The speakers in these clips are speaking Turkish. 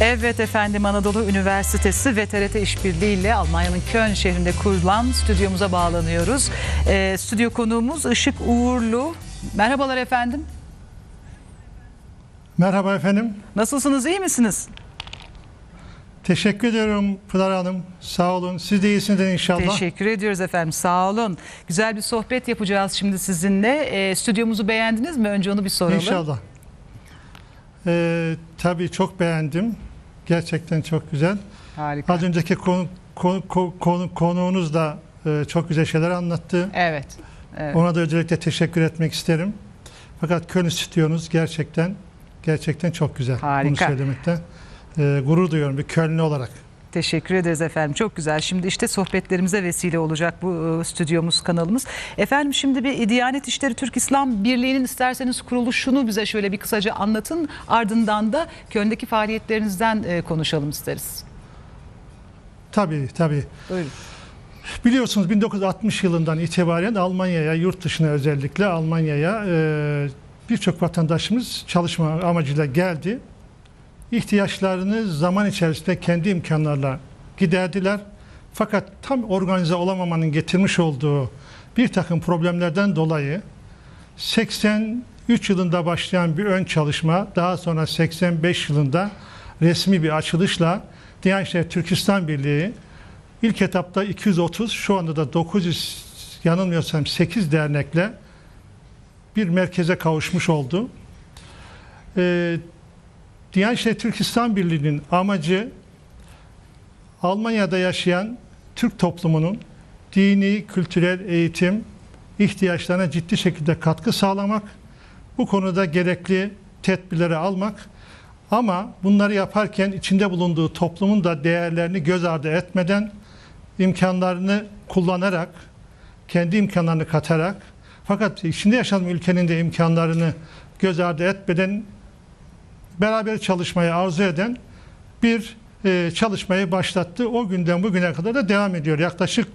Evet efendim Anadolu Üniversitesi ve TRT İşbirliği ile Almanya'nın Köln şehrinde kurulan stüdyomuza bağlanıyoruz. Ee, stüdyo konuğumuz Işık Uğurlu. Merhabalar efendim. Merhaba efendim. Nasılsınız iyi misiniz? Teşekkür ediyorum Pınar Hanım. Sağ olun. Siz de iyisinizdir inşallah. Teşekkür ediyoruz efendim sağ olun. Güzel bir sohbet yapacağız şimdi sizinle. Ee, stüdyomuzu beğendiniz mi? Önce onu bir soralım. İnşallah. Ee, tabii çok beğendim. Gerçekten çok güzel. Harika. Az önceki konu, konu, konu- konu- konuğunuz da e, çok güzel şeyler anlattı. Evet. evet. Ona da özellikle teşekkür etmek isterim. Fakat Köln stüdyonuz gerçekten gerçekten çok güzel. Harika. Bunu söylemekte e, gurur duyuyorum bir Kölnlü olarak. Teşekkür ederiz efendim. Çok güzel. Şimdi işte sohbetlerimize vesile olacak bu e, stüdyomuz, kanalımız. Efendim şimdi bir Diyanet İşleri Türk İslam Birliği'nin isterseniz kuruluşunu bize şöyle bir kısaca anlatın. Ardından da Köln'deki faaliyetlerinizden e, konuşalım isteriz. Tabii tabii. Buyurun. Biliyorsunuz 1960 yılından itibaren Almanya'ya, yurt dışına özellikle Almanya'ya e, birçok vatandaşımız çalışma amacıyla geldi. İhtiyaçlarını zaman içerisinde kendi imkanlarla giderdiler. Fakat tam organize olamamanın getirmiş olduğu bir takım problemlerden dolayı 83 yılında başlayan bir ön çalışma, daha sonra 85 yılında resmi bir açılışla Diyanet İşleri Türkistan Birliği İlk etapta 230, şu anda da 900 yanılmıyorsam 8 dernekle bir merkeze kavuşmuş oldu. Ee, Diyanet Türkistan Birliği'nin amacı Almanya'da yaşayan Türk toplumunun dini, kültürel eğitim ihtiyaçlarına ciddi şekilde katkı sağlamak, bu konuda gerekli tedbirleri almak ama bunları yaparken içinde bulunduğu toplumun da değerlerini göz ardı etmeden imkanlarını kullanarak, kendi imkanlarını katarak fakat içinde yaşanan ülkenin de imkanlarını göz ardı etmeden beraber çalışmayı arzu eden bir e, çalışmayı başlattı. O günden bugüne kadar da devam ediyor. Yaklaşık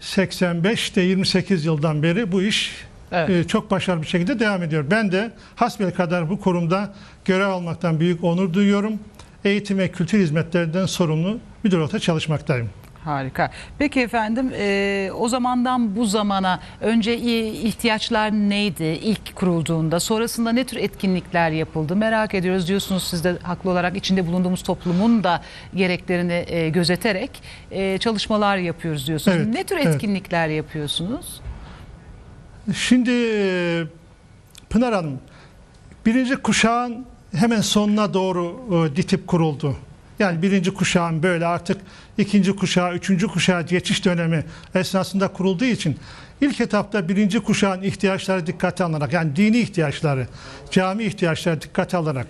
85'te 28 yıldan beri bu iş Evet. e, çok başarılı bir şekilde devam ediyor. Ben de hasbel kadar bu kurumda görev almaktan büyük onur duyuyorum. Eğitim ve kültür hizmetlerinden sorumlu müdür olarak çalışmaktayım. Harika. Peki efendim e, o zamandan bu zamana önce ihtiyaçlar neydi ilk kurulduğunda? Sonrasında ne tür etkinlikler yapıldı? Merak ediyoruz diyorsunuz siz de haklı olarak içinde bulunduğumuz toplumun da gereklerini e, gözeterek e, çalışmalar yapıyoruz diyorsunuz. Evet, ne tür evet. etkinlikler yapıyorsunuz? Şimdi e, Pınar Hanım, birinci kuşağın hemen sonuna doğru e, DİTİB kuruldu. Yani birinci kuşağın böyle artık ikinci kuşağı, üçüncü kuşağa geçiş dönemi esnasında kurulduğu için ilk etapta birinci kuşağın ihtiyaçları dikkate alınarak yani dini ihtiyaçları, cami ihtiyaçları dikkate alarak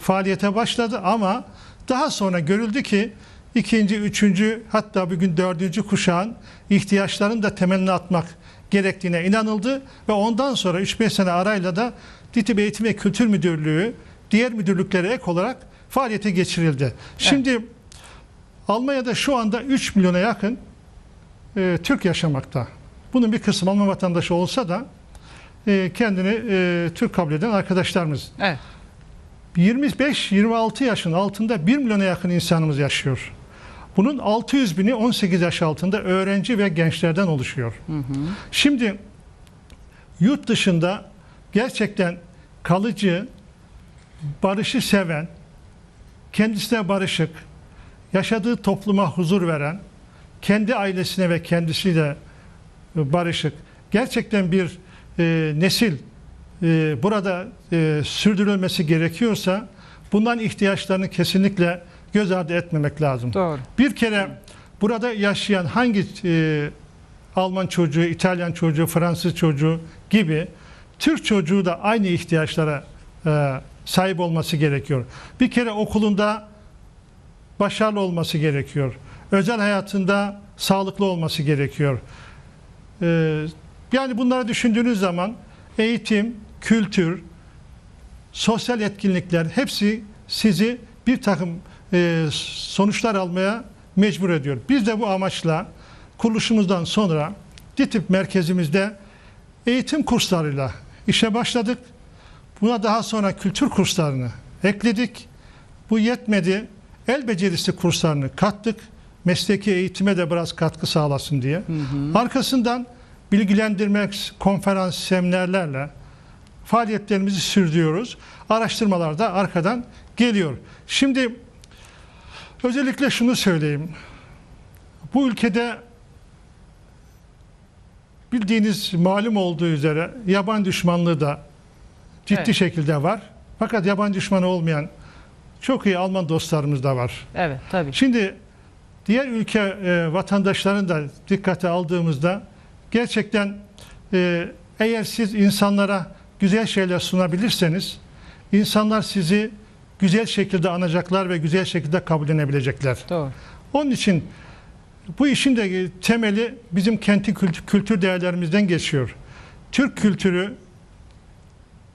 faaliyete başladı. Ama daha sonra görüldü ki ikinci, üçüncü hatta bugün dördüncü kuşağın ihtiyaçlarını da temelini atmak gerektiğine inanıldı. Ve ondan sonra 3-5 sene arayla da DİTİB Eğitim ve Kültür Müdürlüğü diğer müdürlüklere ek olarak faaliyete geçirildi. Şimdi Almanya'da şu anda 3 milyona yakın e, Türk yaşamakta. Bunun bir kısmı Alman vatandaşı olsa da e, kendini e, Türk kabul eden arkadaşlarımız. Evet. 25-26 yaşın altında 1 milyona yakın insanımız yaşıyor. Bunun 600 bini 18 yaş altında öğrenci ve gençlerden oluşuyor. Şimdi yurt dışında gerçekten kalıcı, barışı seven, kendisine barışık, yaşadığı topluma huzur veren, kendi ailesine ve kendisiyle e, barışık, gerçekten bir e, nesil e, burada e, sürdürülmesi gerekiyorsa bundan ihtiyaçlarını kesinlikle göz ardı etmemek lazım. Doğru. Bir kere burada yaşayan hangi e, Alman çocuğu, İtalyan çocuğu, Fransız çocuğu gibi Türk çocuğu da aynı ihtiyaçlara e, sahip olması gerekiyor. Bir kere okulunda başarılı olması gerekiyor. Özel hayatında sağlıklı olması gerekiyor. E, yani bunları düşündüğünüz zaman eğitim, kültür, sosyal etkinlikler hepsi sizi bir takım e, sonuçlar almaya mecbur ediyor. Biz de bu amaçla kuruluşumuzdan sonra DİTİB merkezimizde eğitim kurslarıyla işe başladık. Buna daha sonra kültür kurslarını ekledik. Bu yetmedi. El becerisi kurslarını kattık. Mesleki eğitime de biraz katkı sağlasın diye. Arkasından bilgilendirmek, konferans, seminerlerle faaliyetlerimizi sürdürüyoruz. Araştırmalar da arkadan geliyor. Şimdi özellikle şunu söyleyeyim. Bu ülkede bildiğiniz malum olduğu üzere yaban düşmanlığı da ciddi Evet. şekilde var. Fakat yaban düşmanı olmayan çok iyi Alman dostlarımız da var. Evet tabii. Şimdi diğer ülke e, vatandaşlarını da dikkate aldığımızda gerçekten e, eğer siz insanlara güzel şeyler sunabilirseniz insanlar sizi güzel şekilde anacaklar ve güzel şekilde kabullenebilecekler. Doğru. Onun için bu işin de temeli bizim kenti kültür değerlerimizden geçiyor. Türk kültürü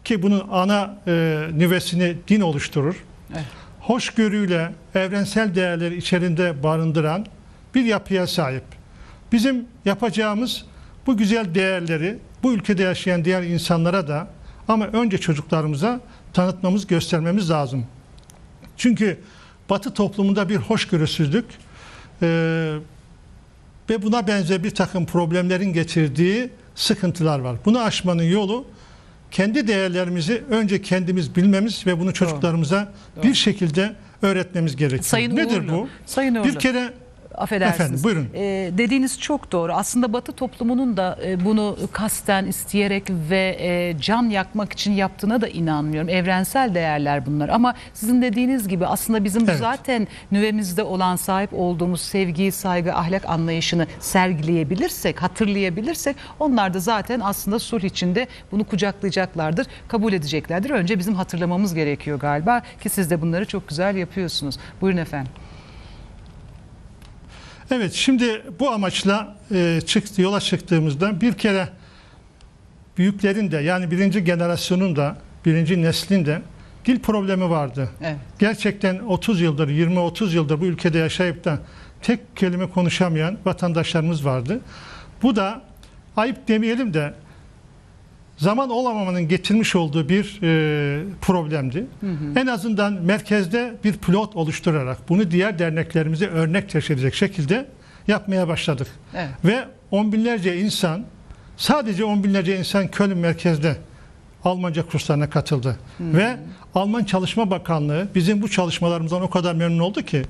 ki bunun ana e, nüvesini din oluşturur. Evet. Hoşgörüyle evrensel değerleri içerisinde barındıran bir yapıya sahip. Bizim yapacağımız bu güzel değerleri bu ülkede yaşayan diğer insanlara da ama önce çocuklarımıza tanıtmamız, göstermemiz lazım. Çünkü Batı toplumunda bir hoşgörüsüzlük e, ve buna benzer bir takım problemlerin getirdiği sıkıntılar var. Bunu aşmanın yolu kendi değerlerimizi önce kendimiz bilmemiz ve bunu çocuklarımıza bir şekilde öğretmemiz gerekiyor. Sayın Nedir Uğurlu, bu? Sayın Uğurlu. Bir kere Affedersiniz. Efendim, buyurun. Ee, dediğiniz çok doğru. Aslında Batı toplumunun da e, bunu kasten isteyerek ve e, can yakmak için yaptığına da inanmıyorum. Evrensel değerler bunlar. Ama sizin dediğiniz gibi aslında bizim Evet. zaten nüvemizde olan sahip olduğumuz sevgi, saygı, ahlak anlayışını sergileyebilirsek, hatırlayabilirsek onlar da zaten aslında sulh içinde bunu kucaklayacaklardır, kabul edeceklerdir. Önce bizim hatırlamamız gerekiyor galiba ki siz de bunları çok güzel yapıyorsunuz. Buyurun efendim. Evet şimdi bu amaçla e, çıktı, yola çıktığımızda bir kere büyüklerin de yani birinci generasyonun da birinci neslin de dil problemi vardı. Evet. Gerçekten 30 yıldır 20-30 yıldır bu ülkede yaşayıp da tek kelime konuşamayan vatandaşlarımız vardı. Bu da ayıp demeyelim de zaman olamamanın getirmiş olduğu bir e, problemdi. En azından merkezde bir pilot oluşturarak bunu diğer derneklerimize örnek teşkil edecek şekilde yapmaya başladık. Evet. Ve on binlerce insan sadece on binlerce insan Köln merkezde Almanca kurslarına katıldı. Ve Alman Çalışma Bakanlığı bizim bu çalışmalarımızdan o kadar memnun oldu ki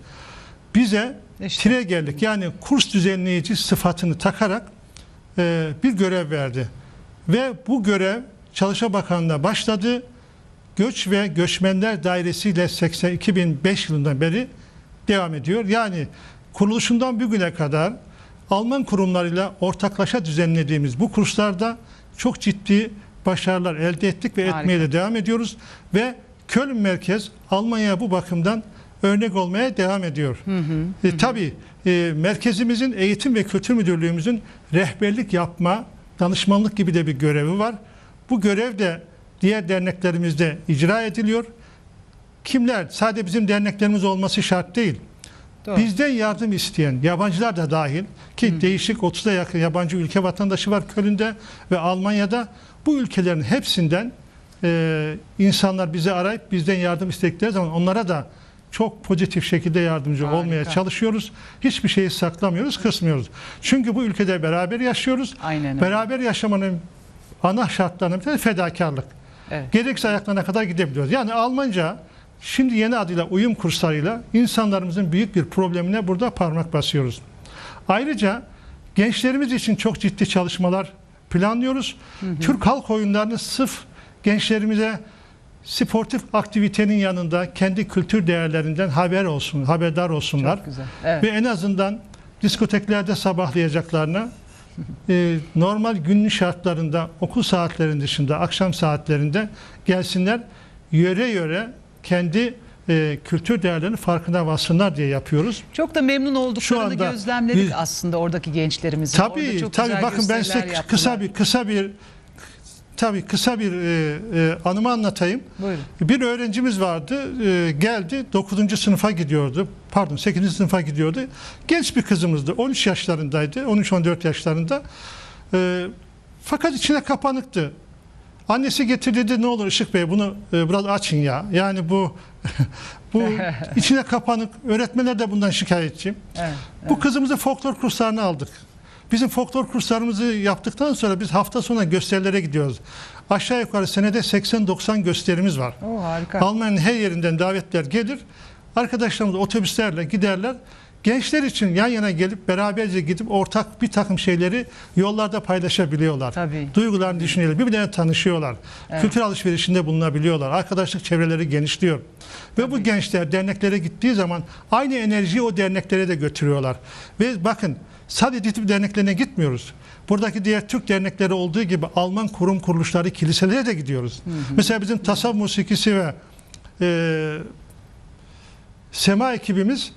bize İşte. Trägerlik yani kurs düzenleyici sıfatını takarak e, bir görev verdi. Ve bu görev Çalışma Bakanlığı'na başladı. Göç ve Göçmenler Dairesi ile 80 2005 yılından beri devam ediyor. Yani kuruluşundan bugüne kadar Alman kurumlarıyla ortaklaşa düzenlediğimiz bu kurslarda çok ciddi başarılar elde ettik ve Harika. etmeye de devam ediyoruz. Ve Köln merkez Almanya'ya bu bakımdan örnek olmaya devam ediyor. E, tabii e, merkezimizin eğitim ve kültür müdürlüğümüzün rehberlik yapma, danışmanlık gibi de bir görevi var. Bu görev de diğer derneklerimizde icra ediliyor. Kimler? Sadece bizim derneklerimiz olması şart değil. Doğru. Bizden yardım isteyen yabancılar da dahil ki değişik 30'a yakın yabancı ülke vatandaşı var Köln'de ve Almanya'da bu ülkelerin hepsinden e, insanlar bizi arayıp bizden yardım istedikleri zaman onlara da çok pozitif şekilde yardımcı Harika. olmaya çalışıyoruz. Hiçbir şeyi saklamıyoruz, kısmıyoruz. Çünkü bu ülkede beraber yaşıyoruz. Aynen öyle. Beraber yaşamanın ana şartlarından bir tanesi fedakarlık. Evet. Gerekse ayaklarına kadar gidebiliyoruz. Yani Almanca şimdi yeni adıyla uyum kurslarıyla insanlarımızın büyük bir problemine burada parmak basıyoruz. Ayrıca gençlerimiz için çok ciddi çalışmalar planlıyoruz. Türk halk oyunlarını sırf gençlerimize sportif aktivitenin yanında kendi kültür değerlerinden haber olsun, haberdar olsunlar. Çok güzel. Evet. Ve en azından diskoteklerde sabahlayacaklarına e, normal günlük şartlarında okul saatlerinin dışında akşam saatlerinde gelsinler yöre yöre kendi e, kültür değerlerinin farkına varsınlar diye yapıyoruz. Çok da memnun olduklarını Şu anda gözlemledik biz- aslında oradaki gençlerimizin. Orada Tabii çok tabii bakın ben size gösteriler kısa yaptılar. bir kısa bir tabii kısa bir e, e, anımı anlatayım. Buyurun. Bir öğrencimiz vardı, e, geldi 9. sınıfa gidiyordu. Pardon 8. sınıfa gidiyordu. Genç bir kızımızdı. 13 yaşlarındaydı. 13-14 yaşlarında. E, fakat içine kapanıktı. Annesi getir dedi ne olur Işık Bey bunu e, biraz açın ya. Yani bu bu içine kapanık. Öğretmenler de bundan şikayetçi. Evet. Bu kızımızı folklor kurslarına aldık. Bizim folklor kurslarımızı yaptıktan sonra biz hafta sonu gösterilere gidiyoruz. Aşağı yukarı senede 80-90 gösterimiz var. Oo, harika. Almanya'nın her yerinden davetler gelir. Arkadaşlarımız otobüslerle giderler. Gençler için yan yana gelip beraberce gidip ortak bir takım şeyleri yollarda paylaşabiliyorlar. Tabii. Duygularını düşünüyorlar. Birbirlerine tanışıyorlar. Evet. Kültür alışverişinde bulunabiliyorlar. Arkadaşlık çevreleri genişliyor. Ve bu gençler derneklere gittiği zaman aynı enerjiyi o derneklere de götürüyorlar. Ve bakın sadece DİTİB derneklerine gitmiyoruz. Buradaki diğer Türk dernekleri olduğu gibi Alman kurum kuruluşları, kiliselere de gidiyoruz. Mesela bizim tasavvuf musikisi ve e, sema ekibimiz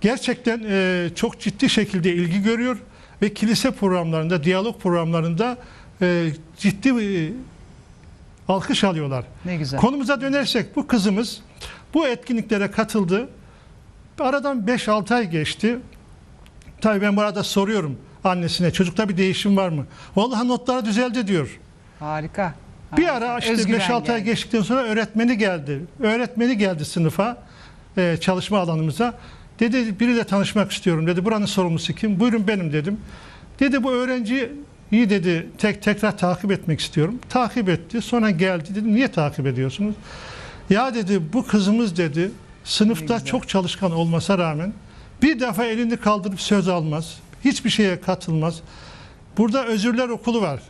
gerçekten e, çok ciddi şekilde ilgi görüyor ve kilise programlarında, diyalog programlarında e, ciddi e, alkış alıyorlar. Ne güzel. Konumuza dönersek bu kızımız bu etkinliklere katıldı. Aradan 5-6 ay geçti. Tabii ben bu arada soruyorum annesine çocukta bir değişim var mı? Vallahi notları düzeldi diyor. Harika. Bir ara işte Özgüven 5-6 ay geçtikten sonra öğretmeni geldi. Öğretmeni geldi sınıfa, e, çalışma alanımıza. Dedi biriyle tanışmak istiyorum dedi. Buranın sorumlusu kim? Buyurun benim dedim. Dedi bu öğrenciyi iyi dedi tek tekrar takip etmek istiyorum. Takip etti. Sonra geldi. Dedim niye takip ediyorsunuz? Ya dedi bu kızımız dedi sınıfta çok çalışkan olmasa rağmen bir defa elini kaldırıp söz almaz. Hiçbir şeye katılmaz. Burada özürler okulu var.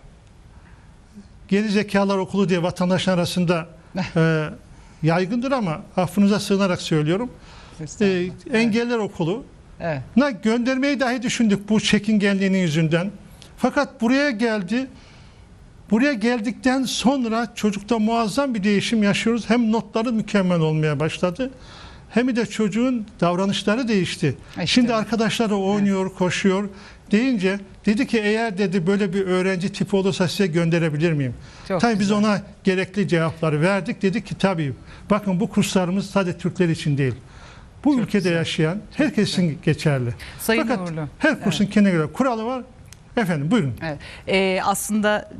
Geri zekalar okulu diye vatandaşlar arasında e, yaygındır ama affınıza sığınarak söylüyorum. E, engeller okulu. Evet. Na göndermeyi dahi düşündük bu çekingenliğinin yüzünden. Fakat buraya geldi. Buraya geldikten sonra çocukta muazzam bir değişim yaşıyoruz. Hem notları mükemmel olmaya başladı. Hem de çocuğun davranışları değişti. İşte. Şimdi arkadaşları oynuyor, koşuyor deyince dedi ki eğer dedi böyle bir öğrenci tipi olursa size gönderebilir miyim? Çok tabii biz güzel. ona gerekli cevapları verdik. Dedik ki tabii bakın bu kurslarımız sadece Türkler için değil. Bu Çok ülkede güzel. yaşayan herkesin geçerli. Sayın Fakat Uğurlu. her kursun kendine göre kuralı var. Efendim buyurun. Evet. Ee, aslında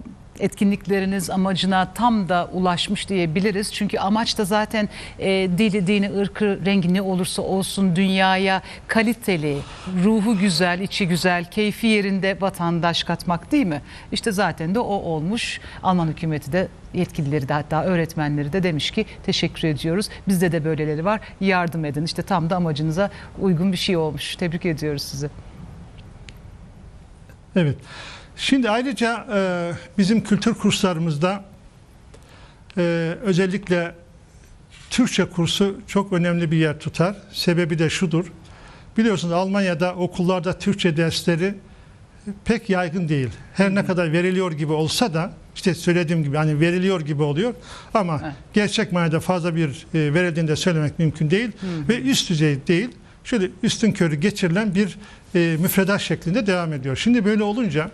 etkinlikleriniz amacına tam da ulaşmış diyebiliriz. Çünkü amaç da zaten e, dili, dini, ırkı, rengi ne olursa olsun dünyaya kaliteli, ruhu güzel, içi güzel, keyfi yerinde vatandaş katmak değil mi? İşte zaten de o olmuş. Alman hükümeti de yetkilileri de hatta öğretmenleri de demiş ki teşekkür ediyoruz. Bizde de böyleleri var. Yardım edin. İşte tam da amacınıza uygun bir şey olmuş. Tebrik ediyoruz sizi. Evet. Şimdi ayrıca e, bizim kültür kurslarımızda e, özellikle Türkçe kursu çok önemli bir yer tutar. Sebebi de şudur. Biliyorsunuz Almanya'da okullarda Türkçe dersleri pek yaygın değil. Her ne kadar veriliyor gibi olsa da işte söylediğim gibi hani veriliyor gibi oluyor ama Evet. gerçek manada fazla bir e, verildiğini de söylemek mümkün değil ve üst düzey değil. Şöyle üstün körü geçirilen bir e, müfredat şeklinde devam ediyor. Şimdi böyle olunca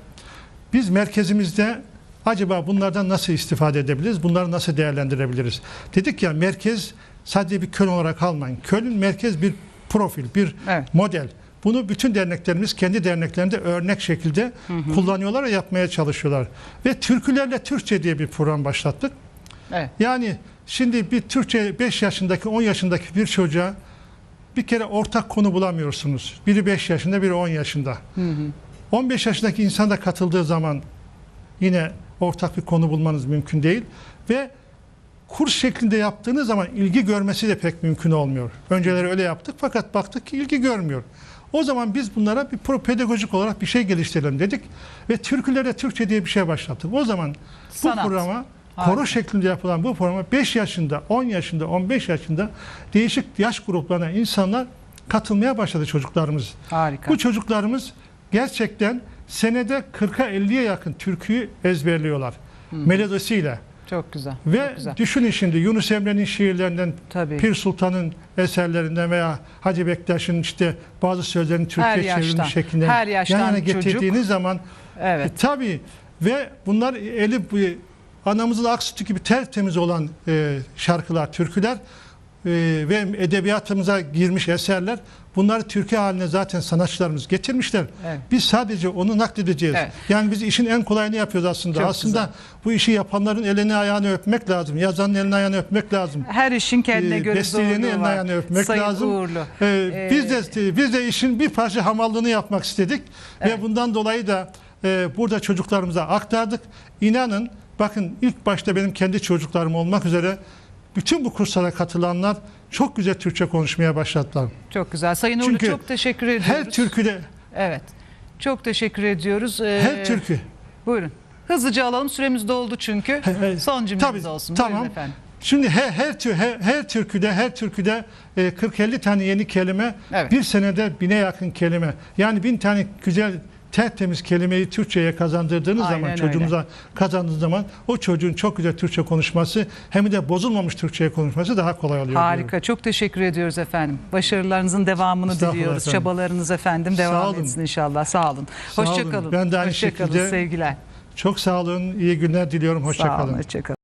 biz merkezimizde acaba bunlardan nasıl istifade edebiliriz? Bunları nasıl değerlendirebiliriz? Dedik ya merkez sadece bir Köln olarak almayın. Köln merkez bir profil, bir Evet. model. Bunu bütün derneklerimiz kendi derneklerinde örnek şekilde kullanıyorlar ve yapmaya çalışıyorlar. Ve Türkülerle Türkçe diye bir program başlattık. Evet. Yani şimdi bir Türkçe 5 yaşındaki 10 yaşındaki bir çocuğa bir kere ortak konu bulamıyorsunuz. Biri 5 yaşında, biri 10 yaşında. 15 yaşındaki insan da katıldığı zaman yine ortak bir konu bulmanız mümkün değil ve kurs şeklinde yaptığınız zaman ilgi görmesi de pek mümkün olmuyor. Önceleri öyle yaptık fakat baktık ki ilgi görmüyor. O zaman biz bunlara bir pedagojik olarak bir şey geliştirelim dedik ve türkülere Türkçe diye bir şey başlattık. O zaman Sanat. bu programa Harika. koro şeklinde yapılan bu programa 5 yaşında, 10 yaşında, 15 yaşında değişik yaş gruplarına insanlar katılmaya başladı çocuklarımız. Harika. Bu çocuklarımız gerçekten senede 40'a 50'ye yakın türküyü ezberliyorlar. Melodisiyle. Çok güzel. Ve çok güzel. düşünün şimdi Yunus Emre'nin şiirlerinden, Tabii. Pir Sultan'ın eserlerinden veya Hacı Bektaş'ın işte bazı sözlerini Türkçe çevrilmiş şeklinde her yaştan yan yana çocuk. getirdiğiniz zaman Evet. e, tabii ve bunlar eli anamızın ak sütü gibi tertemiz olan e, şarkılar, türküler ve edebiyatımıza girmiş eserler bunları Türkiye haline zaten sanatçılarımız getirmişler. Evet. Biz sadece onu nakledeceğiz. Evet. Yani biz işin en kolayını yapıyoruz aslında. Çok aslında güzel. bu işi yapanların elini ayağını öpmek lazım. Yazanın elini ayağını öpmek lazım. Her işin kendine Ee, göre zorluğu eline var. ayağını öpmek Sayın lazım. Uğurlu. Ee, Ee, biz de biz de işin bir parça hamallığını yapmak istedik Evet. ve bundan dolayı da e, burada çocuklarımıza aktardık. İnanın bakın ilk başta benim kendi çocuklarım olmak üzere bütün bu kurslara katılanlar çok güzel Türkçe konuşmaya başladılar. Çok güzel. Sayın Uğurlu Çünkü çok teşekkür ediyoruz. Her türküde Evet. Çok teşekkür ediyoruz. Ee, her türkü Buyurun. Hızlıca alalım. Süremiz doldu çünkü. Son cümlemiz Tabii, olsun. tamam. Buyurun efendim. Şimdi her her, tür, her, her türküde her türküde e, 40-50 tane yeni kelime, Evet. bir senede bine yakın kelime. Yani bin tane güzel tertemiz kelimeyi Türkçe'ye kazandırdığınız Aynen zaman öyle. çocuğumuza kazandığınız zaman o çocuğun çok güzel Türkçe konuşması hem de bozulmamış Türkçe'ye konuşması daha kolay oluyor. Harika. Çok teşekkür ediyoruz efendim. Başarılarınızın devamını diliyoruz. efendim. Çabalarınız efendim Sağ devam olun. etsin inşallah. Sağ olun. Sağ. Hoşçakalın. Ben de aynı Hoşça kalın. şekilde Sevgiler. Çok sağ olun, iyi günler diliyorum, Sağ olun. hoşçakalın. Hoşçakalın.